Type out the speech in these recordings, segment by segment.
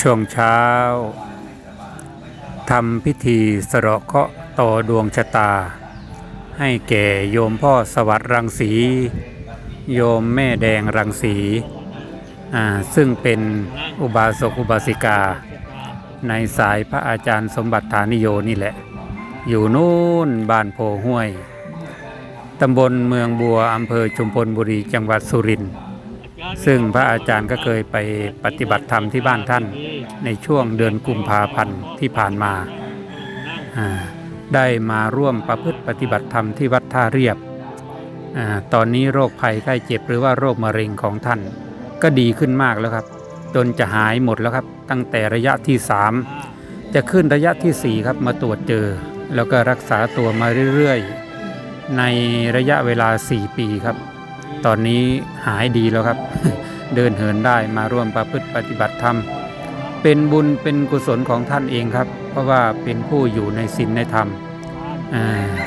ช่วงเช้าทำพิธีสะเดาะเคราะห์ต่อดวงชะตา ให้แก่โยมพ่อสวัสดิ์รังสี โยมแม่แดงรังสีอ่าซึ่งเป็นอุบาสกอุบาสิกา ในสายพระอาจารย์สมบัติฐานิโยนี่แหละ อยู่นู่นบ้านโพห้วย ตำบลเมืองบัวอำเภอชุมพลบุรีจังหวัดสุรินทร์ซึ่งพระอาจารย์ก็เคยไปปฏิบัติธรรมที่บ้านท่าน ในช่วงเดือนกุมภาพันธ์ที่ผ่านมา ได้มาร่วมประพฤติปฏิบัติธรรมที่วัดท่าเรียบอตอนนี้โรคภัยไข้เจ็บหรือว่าโรคมะเร็งของท่าน ก็ดีขึ้นมากแล้วครับ จนจะหายหมดแล้วครับ ตั้งแต่ระยะที่ 3 จะขึ้นระยะทีสี่ 4 ครับมาตรวจเจอ แล้วก็รักษาตัวมาเรื่อยๆ ในระยะเวลา 4 ปีครับ ตอนนี้หายดีแล้วครับ เดินเหินได้มาร่วมประพฤติปฏิบัติธรรม เป็นบุญเป็นกุศลของท่านเองครับ เพราะว่าเป็นผู้อยู่ในศีลในธรรม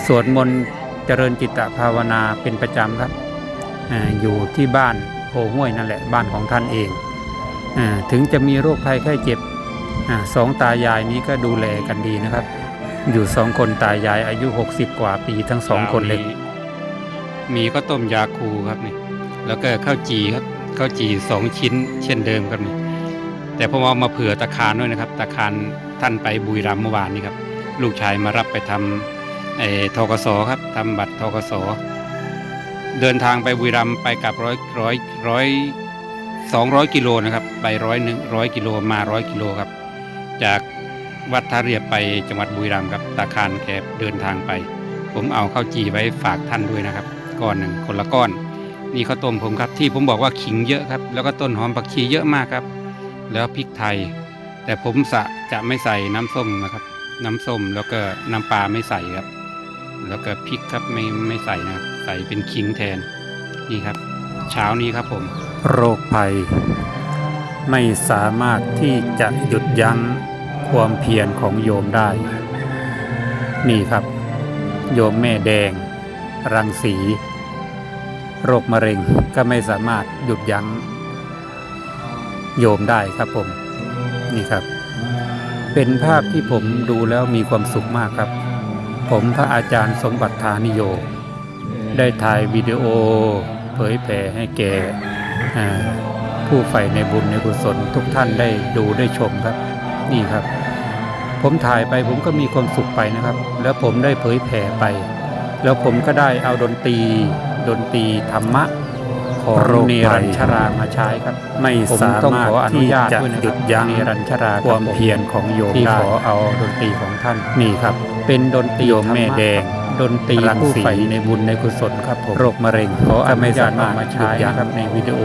สวดมนต์เจริญจิตภาวนาเป็นประจำครับออยู่ที่บ้านโพห้วยนั่นแหละบ้านของท่านเองอถึงจะมีโรคภัยไข้เจ็บอสองตายายนี้ก็ดูแลกันดีนะครับ อยู่สองคนตายายอายุ 60 กว่าปีทั้งสองคนเลยมีข้าวต้มยาคูครับนี่แล้วก็ข้าวจีครับข้าวจีสองชิ้น เช่นเดิมครับนี่ แต่ผมเอามาเผื่อตะคารด้วยนะครับตะคารท่านไปบุรีรัมย์เมื่อวานนี้ครับลูกชายมารับไปทำไอ้ทกสครับทำบัตรทกสเดินทางไปบุรีรัมย์ไปกับร้อยร้อยร้อยสองร้อยกิโลนะครับไปร้อยหนึ่งร้อยกิโลมาร้อยกิโลครับ จากวัดท่าเรียบไปจังหวัดบุรีรัมย์ครับตาคารแกเดินทางไป ผมเอาข้าวจีไว้ฝากท่านด้วยนะครับก้อนหนึ่งคนละก้อน นี่ข้าวต้มผมครับที่ผมบอกว่าขิงเยอะครับ แล้วก็ต้นหอมผักชีเยอะมากครับ แล้วพริกไทย แต่ผมสะจะไม่ใส่น้ำส้มนะครับ น้ำส้มแล้วก็น้ำปลาไม่ใส่ครับ แล้วก็พริกครับไม่ไม่ใส่นะครับใส่เป็นขิงแทนนี่ครับ เช้านี้ครับผม โรคภัย ไม่สามารถที่จะหยุดยั้งความเพียรของโยมได้ นี่ครับ โยมแม่แดง รังสี โรคมะเร็งก็ไม่สามารถหยุดยั้ง โยมได้ครับผมนี่ครับ เป็นภาพที่ผมดูแล้วมีความสุขมากครับ ผมพระอาจารย์สมบัติฐานิโย ได้ถ่ายวิดีโอ เผยแผ่ให้แก่ผู้ใฝ่ในบุญในกุศลทุกท่านได้ดูได้ชมครับ นี่ครับ ผมถ่ายไปผมก็มีความสุขไปนะครับ แล้วผมได้เผยแผ่ไป แล้วผมก็ได้เอาดนตรี ดนตรีธรรมะ ของโรคภัยเนรัญชรามาใช้ครับ ไม่ผมสาต้องมารถขออนุญาตที่จะด้วยนะครับหยุดยั้งเนรัญชราความเพียรของโยมที่ขอเอาดนตรีของท่านนี่ครับ เป็นดนตรีโยมแม่แดงดนตรีผู้ใฝ่ในบุญในกุศลครับผมโรคมะเร็งขออนุญาตมาใช้ครับในวิดีโอ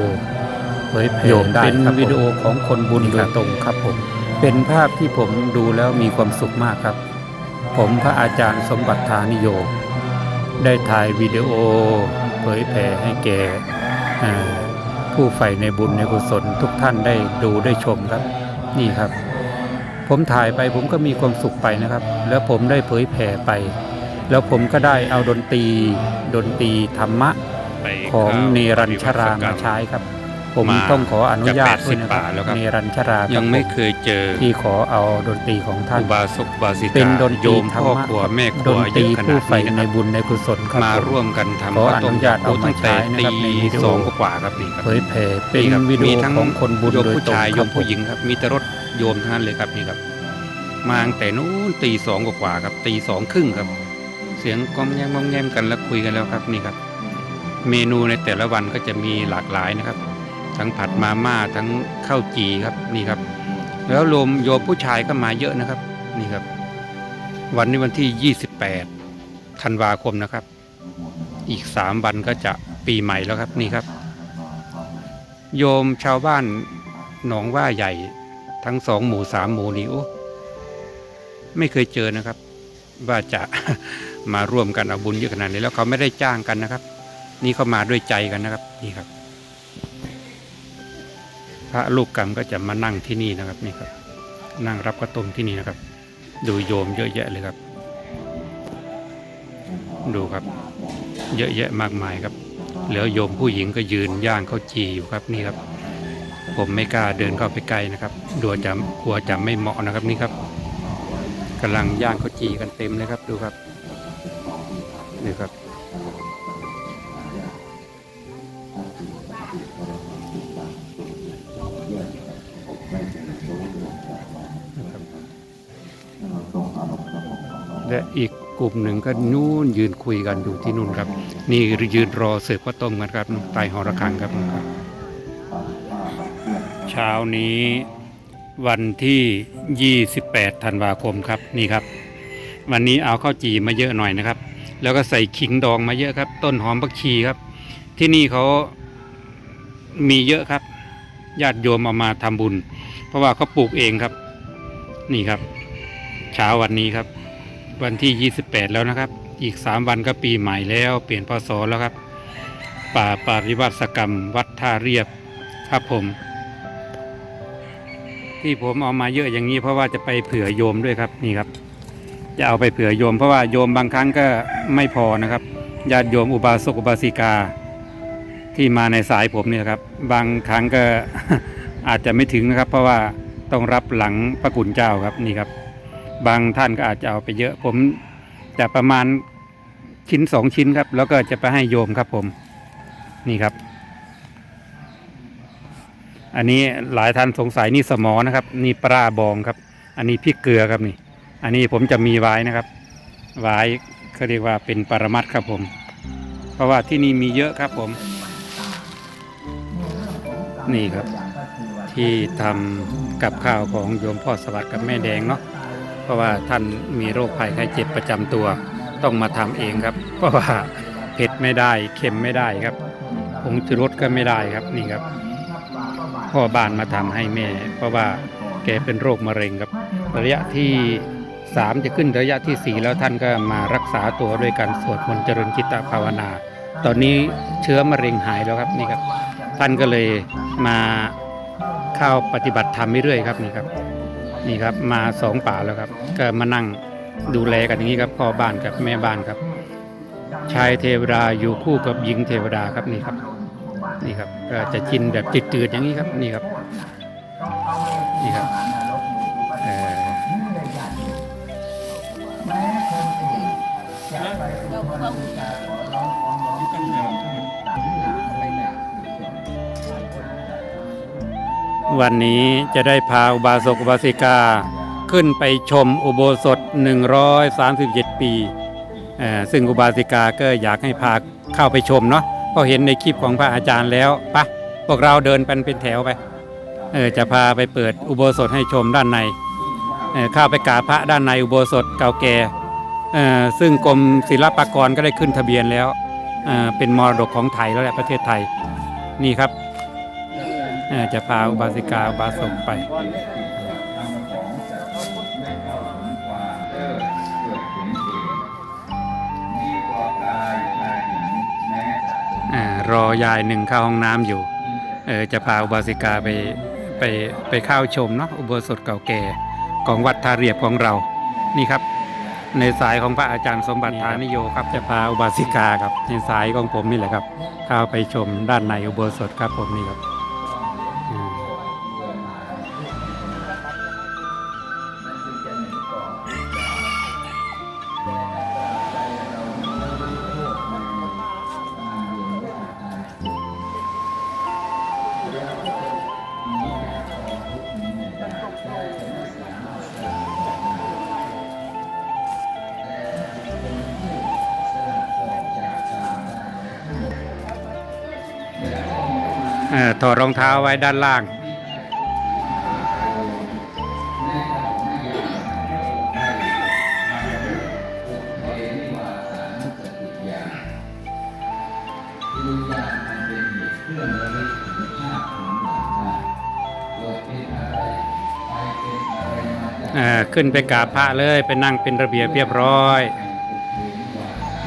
เผยแผ่โยมได้เป็นครับผมวิดีโอของคนบุญโดยตรงครับผม เป็นภาพที่ผมดูแล้วมีความสุขมากครับ ผมพระอาจารย์สมบัติฐานิโย ได้ถ่ายวิดีโอ เผยแผ่ให้แก่อ่า ผู้ใฝ่ในบุญในกุศลทุกท่านได้ดูได้ชมครับ นี่ครับ ผมถ่ายไปผมก็มีความสุขไปนะครับ แล้วผมได้เผยแผ่ไป แล้วผมก็ได้เอาดนตรี ดนตรีธรรมะไปของข้าวเนรัญชราปฏิบัมาติกรรใช้ครับ ผมมาต้องขออนุญาตจะด้วยนะครั80บาทแล้วครับเนรัญชราครับยังไม่ผเคยเจอที่ขอเอาดนตรีของท่านอุบาสกอุบาสิเป็นกาดนตโยรีมธรรพ่อมะครัวแม่คดรัวนตรีเยอะขนาผู้ดใฝ่นี้นะในครับบุญในกุศลครับมาผมร่วมกันทำขอข้าวต้มอนุญาตโอ้ตั้งแต่เอามาใช้นะครับตีในวิดีโอสองกว่าๆครับนี่ครับเผยแผ่เป็นนี่ครับวิดีมีโอทั้งของคนบุญโยมโดยผู้ตรงชายคโยรับมผู้หญิงครับมีแต่รถโยมทั้งนั้นเลยครับนี่ครับ มาตั้งแต่นู้นตีสองกว่าๆครับตีสองครึ่งครับ เสียงก้อมแงมก้อมแงมกันแล้วคุยกันแล้วครับนี่ครับ เมนูในแต่ละวันก็จะมีหลากหลายนะครับ ทั้งผัดมาม่าทั้งข้าวจีครับนี่ครับ แล้วโยมโยมผู้ชายก็มาเยอะนะครับ นี่ครับ วันนี้วันที่ 28ธันวาคมนะครับ อีกสามวันก็จะปีใหม่แล้วครับนี่ครับ โยมชาวบ้านหนองว่าใหญ่ทั้งสองหมู่สามหมู่นี้โอ้ไม่เคยเจอนะครับ ว่าจะมาร่วมกันเอาบุญเยอะขนาดนี้แล้วเขาไม่ได้จ้างกันนะครับ นี่เขามาด้วยใจกันนะครับ นี่ครับ ระลูกกรรมก็จะมานั่งที่นี่นะครับนี่ครับ นั่งรับข้าวต้มที่นี่นะครับ ดูโยมเยอะแยะเลยครับ ดูครับ เยอะแยะมากมายครับแล้วโยมผู้หญิงก็ยืนย่างข้าวจีอยู่ครับนี่ครับ ผมไม่กล้าเดินเข้าไปใกล้นะครับดัวจะกลัวจะไม่เหมาะนะครับนี่ครับกำลังย่างข้าวจีกันเต็มเลยครับดูครับนี่ครับ และอีกกลุ่มหนึ่งก็นู่นยืนคุยกันอยู่ที่นู่นครับ นี่ยืนรอเสิร์ฟข้าวต้มกันครับใต้หอระฆังครับ เช้านี้วันที่ 28 ธันวาคมครับนี่ครับ วันนี้เอาข้าวจีมาเยอะหน่อยนะครับ แล้วก็ใส่ขิงดองมาเยอะครับ ต้นหอมผักชีครับ ที่นี่เขามีเยอะครับ ญาติโยมเอามาทำบุญ เพราะว่าเขาปลูกเองครับ นี่ครับ เช้าวันนี้ครับ วันที่ 28 แล้วนะครับ อีก 3 วันก็ปีใหม่แล้ว เปลี่ยนพศแล้วครับ ป่าปาริวัตกรรม วัดท่าเรียบครับผม ที่ผมเอามาเยอะอย่างนี้เพราะว่าจะไปเผื่อโยมด้วยครับนี่ครับ จะเอาไปเผื่อโยมเพราะว่าโยมบางครั้งก็ไม่พอนะครับญาติโยมอุบาสกอุบาสิกา ที่มาในสายผมเนี่ยครับ บางครั้งก็อาจจะไม่ถึงนะครับ เพราะว่าต้องรับหลังพระกุณเจ้าครับนี่ครับ บางท่านก็อาจจะเอาไปเยอะ ผมจะประมาณชิ้นสองชิ้นครับ แล้วก็จะไปให้โยมครับผม นี่ครับ อันนี้หลายท่านสงสัยนี่สมอนะครับ นี่ปลาบองครับ อันนี้พริกเกลือครับนี่ อันนี้ผมจะมีไว้นะครับ ไว้เขาเรียกว่าเป็นปรมัดครับผม เพราะว่าที่นี่มีเยอะครับผม นี่ครับ ที่ทำกับข้าวของโยมพ่อสวัสดิ์กับแม่แดงเนาะ เพราะว่าท่านมีโรคภัยไข้เจ็บประจำตัว ต้องมาทำเองครับ เพราะว่าเผ็ดไม่ได้เค็มไม่ได้ครับผงชูรสก็ไม่ได้ครับนี่ครับ พ่อบ้านมาทำให้แม่ เพราะว่าแกเป็นโรคมะเร็งครับ ระยะที่สามจะขึ้นระยะที่สี่แล้วท่านก็มารักษาตัวด้วยการสวดมนต์เจริญจิตภาวนา ตอนนี้เชื้อมะเร็งหายแล้วครับนี่ครับ ท่านก็เลยมาเข้าปฏิบัติธรรมเรื่อยๆครับนี่ครับ นี่ครับมาสองป่าแล้วครับ ก็มานั่งดูแลกันอย่างนี้ครับพ่อบ้านกับแม่บ้านครับ ชายเทวดาอยู่คู่กับหญิงเทวดาครับนี่ครับ นี่ครับก็จะกินแบบจืดๆอย่างนี้ครับนี่ครับ นี่ครับ วันนี้จะได้พาอุบาสกอุบาสิกา ขึ้นไปชมอุโบสถ 137 ปีเอ่อซึ่งอุบาสิกาก็อยากให้พาเข้าไปชมเนาะเพราะเห็นในคลิปของพระอาจารย์แล้วปะพวกเราเดินเป็นเป็นแถวไปเออจะพาไปเปิดอุโบสถให้ชมด้านในเออเข้าไปกราบพระด้านในอุโบสถเก่าแก่เออซึ่งกรมศิลปากรก็ได้ขึ้นทะเบียนแล้วเออเป็นมรดกของไทยแล้วแหละประเทศไทยนี่ครับ จะพาอุบาสิกาอุบาสกไปรอยายหนึ่งเข้าห้องน้ำอยู่ เออจะพาอุบาสิกาไปไปไปเข้าชมเนาะอุโบสถเก่าแก่ของวัดทาเรียบของเรา นี่ครับ ในสายของพระอาจารย์สมบัติฐานิโยครับจะพาอุบาสิกาครับในสายของผมนี่แหละครับ เข้าไปชมด้านในอุโบสถครับผมนี่ครับ ออถอดรองเท้าไว้ด้านล่างอ่อขึ้นไปกราบพระเลยไปนั่งเป็นระเบียบเรียบร้อย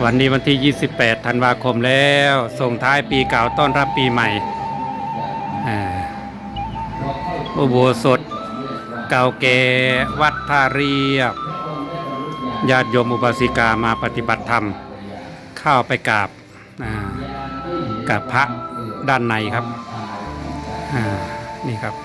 วันนี้วันที่ 28 ธันวาคมแล้ว ส่งท้ายปีเก่าต้อนรับปีใหม่ อุโบสถ เก่าแก่วัดท่าเรียบญาติโยมอุบาสิกามาปฏิบัติธรรม เข้าไปกราบกรากับพระด้านในครับนี่ครับ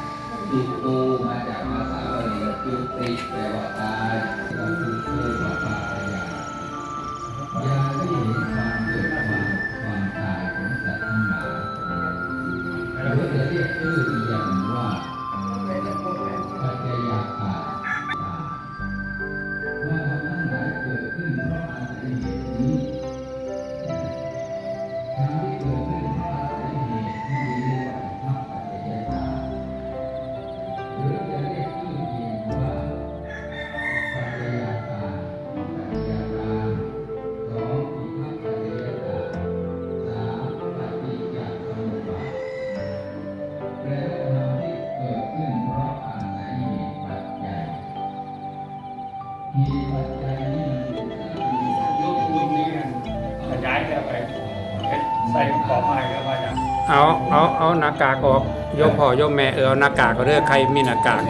ากากออกโยมพ่อโยมแม่เออเอาหน้ากากก็เด้อใครมีหน้ากาก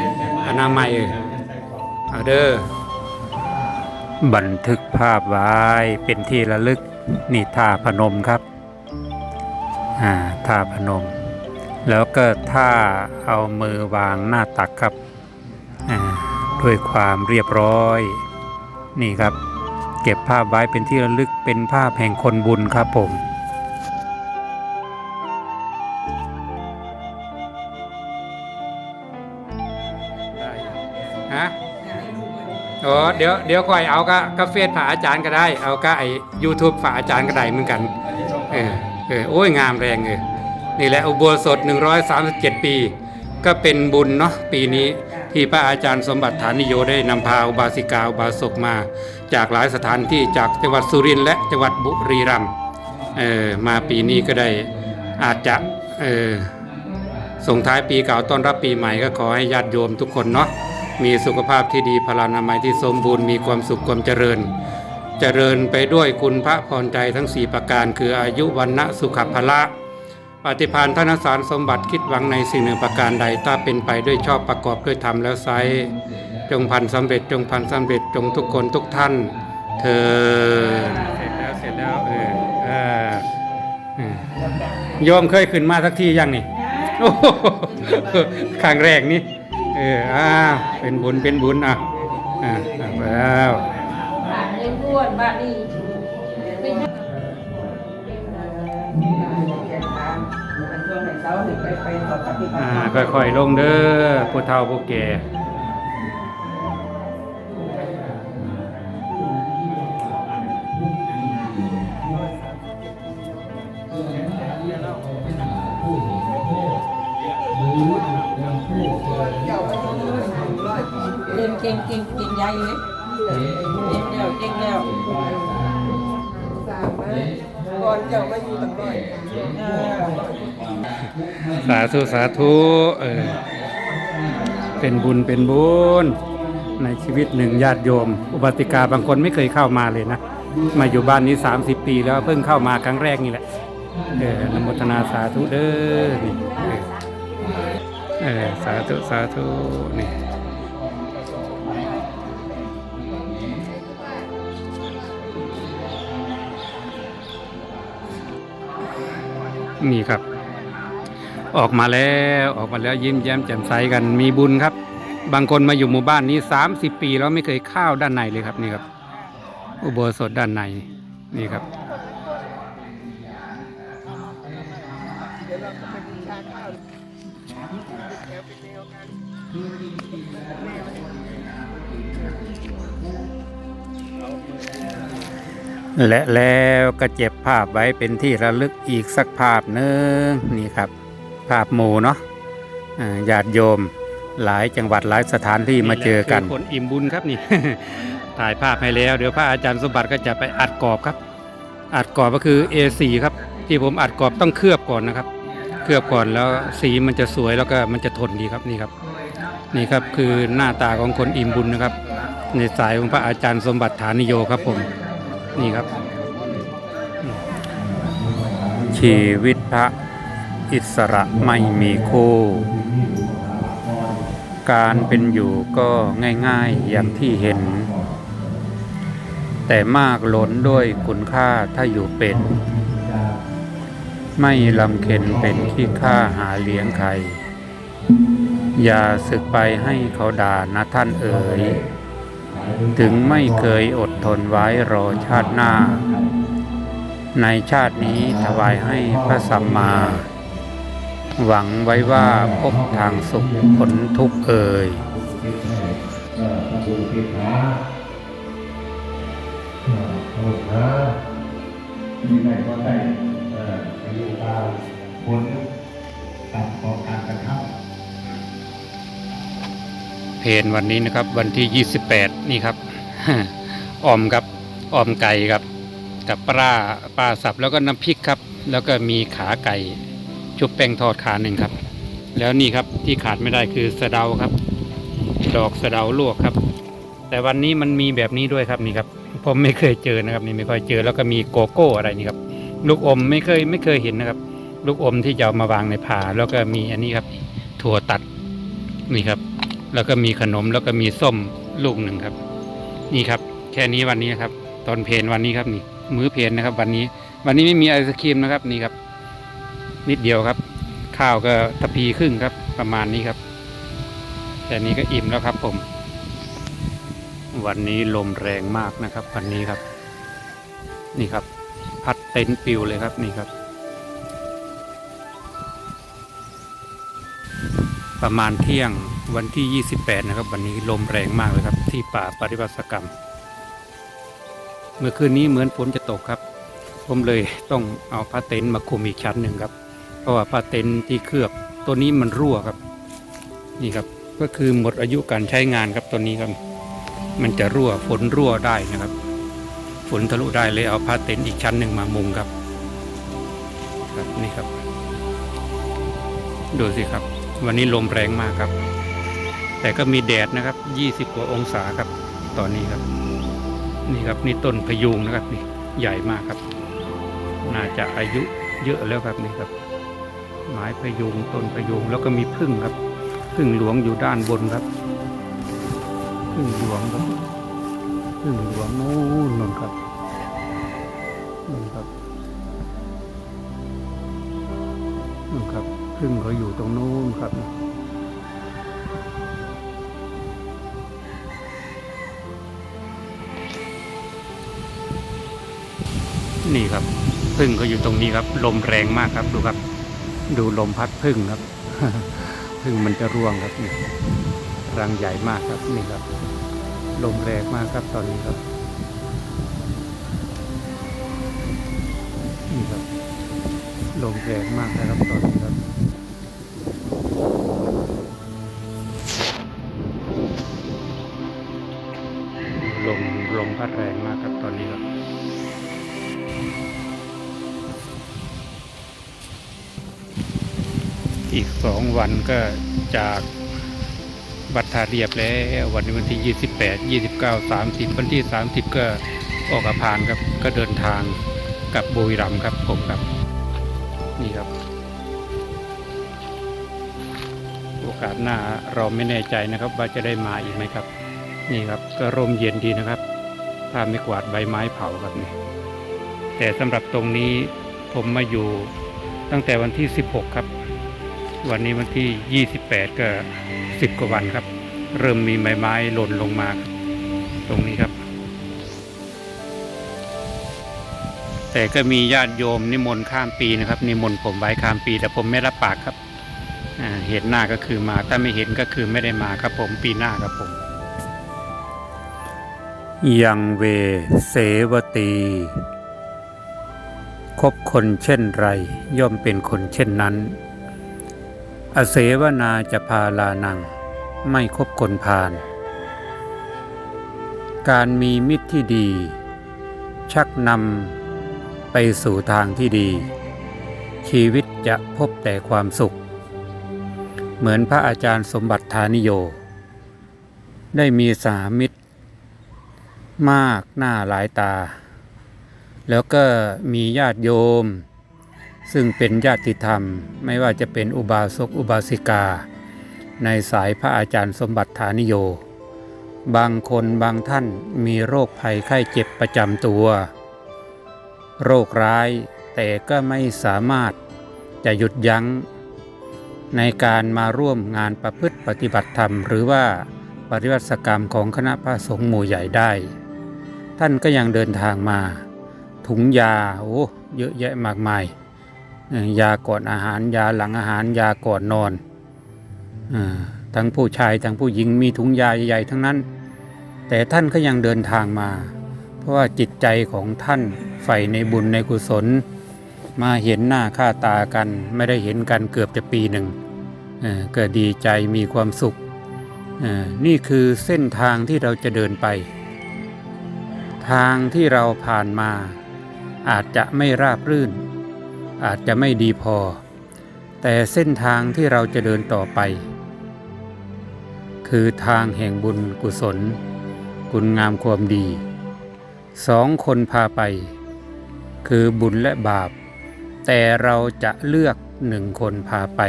อนามัยเออเอาเด้อบันทึกภาพไว้เป็นที่ระลึกนี่ท่าพนมครับอ่าท่าพนม แล้วก็ท่าเอามือวางหน้าตักครับอ่าด้วยความเรียบร้อย นี่ครับ เก็บภาพไว้เป็นที่ระลึกเป็นภาพแห่งคนบุญครับผม อเดี๋ยวเดี๋ยวค่อยเอากะกาเฟซฝาอาจารย์ก็ได้ เอากะไอยูทูบฝาอาจารย์ก็ได้เหมือนกัน เออเออโอ้ยงามแรงเลยนี่แหละอุโบสถ 137 ปี ก็เป็นบุญเนาะปีนี้ที่พระอาจารย์สมบัติฐานิโยได้นำพาอุบาสิกาอุบาสกมา จากหลายสถานที่จากจังหวัดสุรินทร์และจังหวัดบุรีรัมย์เออมาปีนี้ก็ได้อาจจะเออส่งท้ายปีเก่าต้อนรับปีใหม่ก็ขอให้ญาติโยมทุกคนเนาะ มีสุขภาพที่ดีพลานามัยที่สมบูรณ์มีความสุขความเจริญ เจริญไปด้วยคุณพระพรใจทั้ง 4 ประการ คืออายุวันนะสุขภละ ปฏิภาณธนสารสมบัติคิดหวังในสิ่งหนึ่งประการใดถ้าเป็นไปด้วยชอบประกอบด้วยธรรมแล้วไซจงพันสำเร็จจงพันสำเร็จจงทุกคนทุกท่าน เธอเสร็จแล้วเสร็จแล้วเออเออเออโยมเคยขึ้นมาสักทียังนี่ครั้งแรกนี่ เอออ่าเป็นบุญเป็นบุญอะอ่าอะไปแล้วบ้านนี้บ้วนบ้านนี้เป็นช่วงไหนเช้าถึงไปไปต่อปฏิบัติอ่าค่อยๆลงเด้อผู้เฒ่าผู้แก่ เก่งเก่งใหญ่เลยเก่งแล้วเก่งแล้วสามก่อนเจ้ามาอยู่ตั้งน้อยสาธุสาธุเออเป็นบุญเป็นบุญในชีวิตหนึ่งญาติโยม อุบัติกาบางคนไม่เคยเข้ามาเลยนะ มาอยู่บ้านนี้ 30 ปีแล้วเพิ่งเข้ามาครั้งแรกนี่แหละ เอออนโมทนาสาธุเด้อนี่เออเออสาธุสาธุนี่ นี่ครับ ออกมาแล้วออกมาแล้วยิ้มแย้มแจ่มใสกันมีบุญครับ บางคนมาอยู่หมู่บ้านนี้30ปีแล้วไม่เคยเข้าด้านในเลยครับนี่ครับ อุโบสถด้านในนี่ครับ และแล้วก็เจ็บภาพไว้เป็นที่ระลึกอีกสักภาพหนึ่งนี่ครับ ภาพหมูเนาะญาติโยมหลายจังหวัดหลายสถานที่มาเจอกันคืผลอิ่มบุญครับนี่ ถ่ายภาพให้แล้วเดี๋ยวพระอาจารย์สมบัติก็จะไปอัดกรอบครับ อัดกรอบก็คือ A4 ครับ ที่ผมอัดกรอบต้องเคลือบก่อนนะครับ เคลือบก่อนแล้วสีมันจะสวยแล้วก็มันจะทนดีครับนี่ครับ นี่ครับคือหน้าตาของคนอิ่มบุญนะครับ ในสายของพระอาจารย์สมบัติฐานิโยครับผม นี่ครับ ชีวิตพระอิสระไม่มีคู่ การเป็นอยู่ก็ง่ายๆอย่างที่เห็น แต่มากล้นด้วยคุณค่าถ้าอยู่เป็น ไม่ลำเค็นเป็นขี้ข้าหาเลี้ยงใคร อย่าศึกไปให้เขาด่านะท่านเอ๋ย ถึงไม่เคยอดทนไว้รอชาติหน้า ในชาตินี้ถวายให้พระสัมมา หวังไว้ว่าพบทางสุขผลทุกเอ่ยเออพระบุพิธาเออโอ้ฮะมีไหนก็ได้อายุตามผลกับของการกระทำ เพนวันนี้นะครับ วันที่ 28 นี่ครับออมครับออมไก่ครับ กับปลาปลาสับแล้วก็น้ำพริกครับ แล้วก็มีขาไก่ชุบแป้งทอดขาหนึ่งครับ แล้วนี่ครับที่ขาดไม่ได้คือสะเดาครับ ดอกสะเดาลวกครับ แต่วันนี้มันมีแบบนี้ด้วยครับนี่ครับผมไม่เคยเจอนะครับนี่ไม่ค่อยเจอแล้วก็มีโกโก้อะไรนี่ครับ ลูกอมไม่เคยไม่เคยเห็นนะครับ ลูกอมที่จะเอามาวางในผ่าแล้วก็มีอันนี้ครับ ถั่วตัดนี่ครับ แล้วก็มีขนมแล้วก็มีส้มลูกหนึ่งครับ นี่ครับ แค่นี้วันนี้ครับ ตอนเพลนวันนี้ครับนี่ มื้อเพลนนะครับ วันนี้ วันนี้ไม่มีไอศครีมนะครับนี่ครับ นิดเดียวครับ ข้าวก็ทพีครึ่งครับ ประมาณนี้ครับแค่นี้ก็อิ่มแล้วครับ ผม วันนี้ลมแรงมากนะครับ วันนี้ครับ นี่ครับ พัดเต็นท์ปิวเลยครับนี่ครับประมาณเที่ยง วันที่ 28 นะครับ วันนี้ลมแรงมากเลยครับ ที่ป่าปฏิบัติกรรม เมื่อคืนนี้เหมือนฝนจะตกครับ ผมเลยต้องเอาผ้าเต็นท์มาคุมอีกชั้นหนึ่งครับ เพราะว่าผ้าเต็นท์ที่เคลือบตัวนี้มันรั่วครับ นี่ครับก็คือหมดอายุการใช้งานครับตัวนี้ครับ มันจะรั่วฝนรั่วได้นะครับ ฝนทะลุได้เลยเอาผ้าเต็นท์อีกชั้นหนึ่งมามุงครับ ครับนี่ครับ ดูสิครับ วันนี้ลมแรงมากครับ แต่ก็มีแดดนะครับ 20 กว่าองศาครับ ตอนนี้ครับ นี่ครับนี่ต้นพยุงนะครับนี่ใหญ่มากครับ น่าจะอายุเยอะแล้วครับนี่ครับ ไม้พยุงต้นพยุงแล้วก็มีพึ่งครับพึ่งหลวงอยู่ด้านบนครับพึ่งหลวงครับพึ่งหลวงนู่นนู่นครับนู่นครับนู่นครับพึ่งเขาอยู่ตรงนู้นครับ พึ่งเขาอยู่ตรงนี้ครับ ลมแรงมากครับดูครับ ดูลมพัดพึ่งครับพึ่งมันจะร่วงครับนี่รังใหญ่มากครับนี่ครับ ลมแรงมากครับตอนนี้ครับนี่ครับลมแรงมากนะครับตอนนี้ครับลมลมพัดแรงมากครับตอนนี้ครับ สองวันก็จากบัตรทาเรียบแล้ววันนี้วันที่ 28 29 30 วันที่ 30 ก็ออกอาพานครับ ก็เดินทางกับบุรีรัมครับผมครับ นี่ครับ โอกาสหน้าเราไม่แน่ใจนะครับ ว่าจะได้มาอีกไหมครับ นี่ครับก็ร่มเย็นดีนะครับ ถ้าไม่กวาดใบไม้เผาครับนี่แต่สำหรับตรงนี้ผมมาอยู่ตั้งแต่วันที่ 16 ครับ วันนี้วันที่ 28 ก็ 10 กว่าวันครับ เริ่มมีใบไม้หล่นลงมา ตรงนี้ครับ แต่ก็มีญาติโยมนิมนต์ข้ามปีนะครับ นิมนต์ผมไว้ข้ามปี แต่ผมไม่รับปากครับเห็นหน้าก็คือมา ถ้าไม่เห็นก็คือไม่ได้มาครับผมปีหน้าครับผม ยังเวเสวตีคบคนเช่นไร ย่อมเป็นคนเช่นนั้น อเสวนาจะพาลานัง ไม่คบคนพาลการมีมิตรที่ดี ชักนำไปสู่ทางที่ดี ชีวิตจะพบแต่ความสุข เหมือนพระอาจารย์สมบัติฐานิโย ได้มีสามิตร มากหน้าหลายตา แล้วก็มีญาติโยม ซึ่งเป็นญาติธรรม ไม่ว่าจะเป็นอุบาสกอุบาสิกา ในสายพระอาจารย์สมบัติฐานิโย บางคนบางท่านมีโรคภัยไข้เจ็บประจำตัว โรคร้ายแต่ก็ไม่สามารถจะหยุดยั้ง ในการมาร่วมงานประพฤติปฏิบัติธรรม หรือว่าปฏิบัติกรรมของคณะพระสงฆ์หมู่ใหญ่ได้ ท่านก็ยังเดินทางมา ถุงยาโอ้เยอะแยะมากมาย ยาก่อนอาหาร ยาหลังอาหาร ยาก่อนนอนอทั้งผู้ชายทั้งผู้หญิงมีถุงยาใหญ่ๆทั้งนั้น แต่ท่านก็ยังเดินทางมา เพราะว่าจิตใจของท่านใฝ่ในบุญในกุศล มาเห็นหน้าค่าตากันไม่ได้เห็นกันเกือบจะปีหนึ่งเก็ดีใจมีความสุข นี่คือเส้นทางที่เราจะเดินไป ทางที่เราผ่านมาอาจจะไม่ราบรื่น อาจจะไม่ดีพอ แต่เส้นทางที่เราจะเดินต่อไป คือทางแห่งบุญกุศลคุณงามความดีสองคนพาไป คือบุญและบาป แต่เราจะเลือกหนึ่งคนพาไป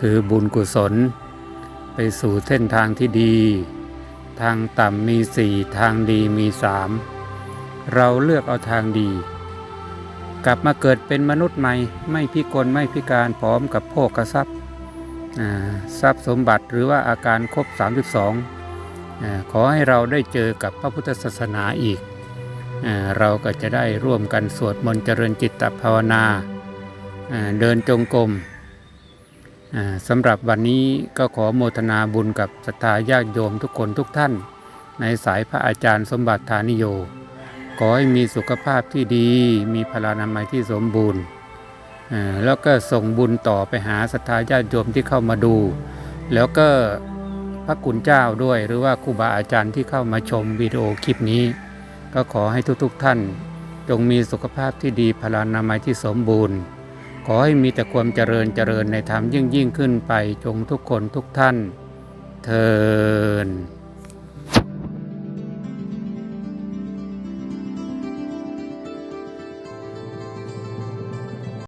คือบุญกุศล ไปสู่เส้นทางที่ดี ทางต่ำมีสี่ทางดีมีสามเราเลือกเอาทางดี กลับมาเกิดเป็นมนุษย์ใหม่ ไม่พิกลไม่พิการพร้อมกับโภคทรัพย์ทรัพย์สมบัติหรือว่าอาการครบ 32อขอให้เราได้เจอกับพระพุทธศาสนาอีกอ่าเราก็จะได้ร่วมกันสวดมนต์เจริญจิตตภาวนาเดินจงกรมสำหรับวันนี้ก็ขอโมทนาบุญกับศรัทธาญาติโยมทุกคนทุกท่าน ในสายพระอาจารย์สมบัติฐานิโย ขอให้มีสุขภาพที่ดี มีพลานามัยที่สมบูรณ์ แล้วก็ส่งบุญต่อไปหาศรัทธาญาติโยมที่เข้ามาดู แล้วก็พระคุณเจ้าด้วย หรือว่าครูบาอาจารย์ที่เข้ามาชมวิดีโอคลิปนี้ ก็ขอให้ทุกๆท่าน จงมีสุขภาพที่ดีพลานามัยที่สมบูรณ์ ขอให้มีแต่ความเจริญเจริญในธรรมยิ่งยิ่งขึ้นไปจงทุกคนทุกท่านเทิน